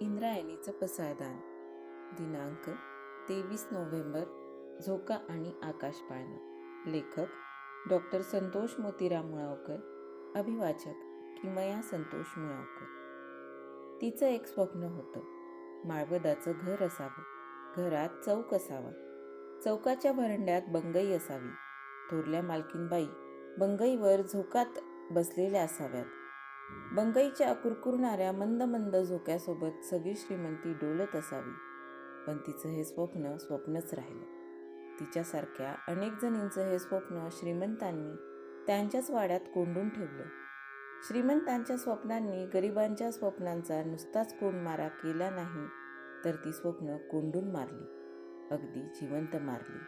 इंद्रायणीचं पसायदान. दिनांक तेवीस नोव्हेंबर झोका आणि आकाश पाळणं. लेखक डॉक्टर संतोष मोतीराम मुळावकर. अभिवाचक किमया संतोष मुळावकर. तिचं एक स्वप्न होतं. माळवदाचं घर असावं. घरात चौक असावा. चौकाच्या भरंड्यात बंगई असावी. थोरल्या मालकीनबाई बंगईवर झोकात बसलेल्या असाव्यात. बंगईच्या कुरकुरणाऱ्या मंद मंद झोक्यासोबत सगळी श्रीमंती डोलत असावी. पण तिचं हे स्वप्न स्वप्नच राहिलं. तिच्यासारख्या अनेक जणींचं हे स्वप्न श्रीमंतांनी त्यांच्याच वाड्यात कोंडून ठेवलं. श्रीमंतांच्या स्वप्नांनी गरिबांच्या स्वप्नांचा नुसताच कोंडमारा केला नाही तर ती स्वप्न कोंडून मारली. अगदी जिवंत मारली.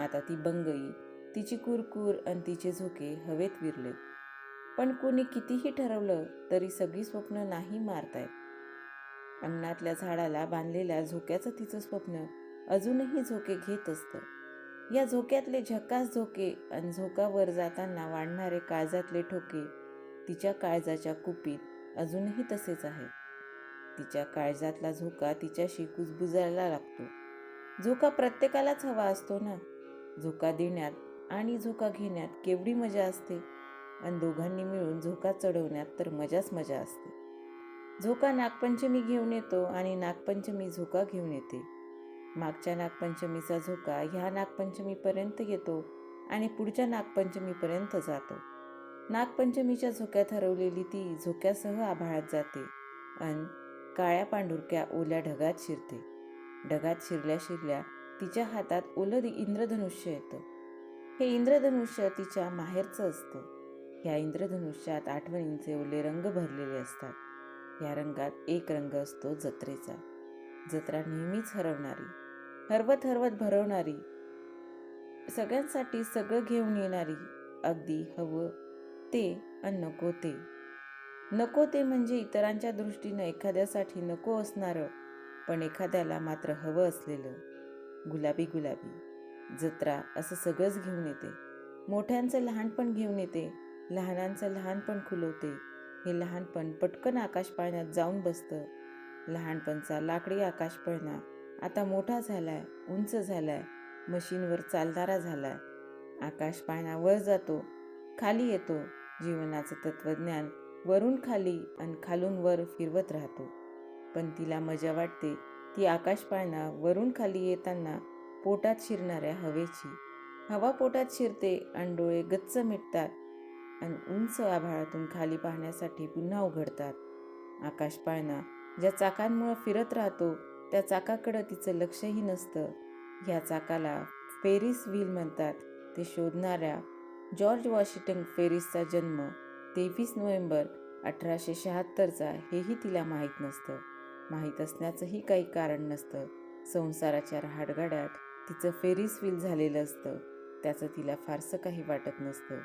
आता ती बंगई तिची कुरकूर आणि तिचे झोके हवेत विरले. पण कोणी कितीही ठरवलं तरी सगळी स्वप्न नाही मारतायत. अंगणातल्या झाडाला बांधलेल्या झोक्याचं तिचं स्वप्न अजूनही झोके घेत असतं. या झोक्यातले झकास झोके आणि झोकावर जाताना वाढणारे काळजातले ठोके तिच्या काळजाच्या कुपीत अजूनही तसेच आहे तिच्या काळजातला झोका तिच्याशी कुजबुजायला लागतो. झोका प्रत्येकालाच हवा असतो ना? झोका देण्यात आणि झोका घेण्यात केवढी मजा असते? आणि दोघांनी मिळून झोका चढवण्यात तर मजाच मजा असते. झोका नागपंचमी घेऊन येतो आणि नागपंचमी झोका घेऊन येते. मागच्या नागपंचमीचा झोका ह्या नागपंचमीपर्यंत येतो आणि पुढच्या नागपंचमीपर्यंत जातो. नागपंचमीच्या झोक्यात हरवलेली ती झोक्यासह आभाळात जाते अन काळ्या पांढुरक्या ओल्या ढगात शिरते. ढगात शिरल्या शिरल्या तिच्या हातात ओलं इंद्रधनुष्य येतं. हे इंद्रधनुष्य तिच्या माहेरचं असतं. या इंद्रधनुष्यात आठवणींचे ओले रंग भरलेले असतात. या रंगात एक रंग असतो जत्रेचा. जत्रा नेहमीच हरवणारी हरवत हरवत भरवणारी सगळ्यांसाठी सगळं घेऊन येणारी अगदी हवं ते आणि नको ते. नको ते म्हणजे इतरांच्या दृष्टीनं एखाद्यासाठी नको असणारं पण एखाद्याला मात्र हवं असलेलं. गुलाबी गुलाबी जत्रा असं सगळंच घेऊन येते. मोठ्यांचं लहानपण घेऊन येते. लहानांचं लहानपण खुलवते. हे लहानपण पटकन आकाश पाळण्यात जाऊन बसतं. लहानपणचा लाकडी आकाश पळणा. आता मोठा झालाय उंच झालाय मशीनवर चालणारा झालाय. आकाश पाळणा वर जातो खाली येतो. जीवनाचं तत्वज्ञान वरून खाली आणि खालून वर फिरवत राहतो. पण तिला मजा वाटते ती आकाश पाळणा वरून खाली येताना पोटात शिरणाऱ्या हवेची. हवा पोटात शिरते आणि डोळे गच्च मिटतात. आणि उंच आभाळातून खाली पाहण्यासाठी पुन्हा उघडतात. आकाश पाळणा ज्या चाकांमुळं फिरत राहतो त्या चाकाकडं तिचं लक्षही नसतं. ह्या चाकाला फेरिस व्हील म्हणतात. ते शोधणाऱ्या जॉर्ज वॉशिंग्टन फेरिसचा जन्म तेवीस नोव्हेंबर अठराशे शहात्तरचा हेही तिला माहीत नसतं. माहीत असण्याचंही काही कारण नसतं. संसाराच्या रहाटगाड्यात तिचं फेरिस व्हील झालेलं असतं. त्याचं तिला फारसं काही वाटत नसतं.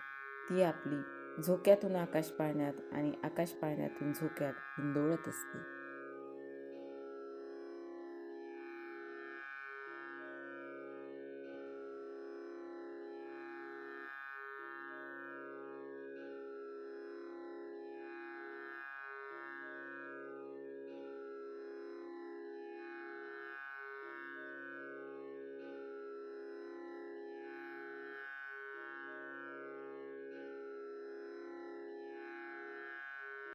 ती आपली झोक्यातून आकाश पाळण्यात आणि आकाश पाळण्यातून झोक्यात हिंदोळत असते.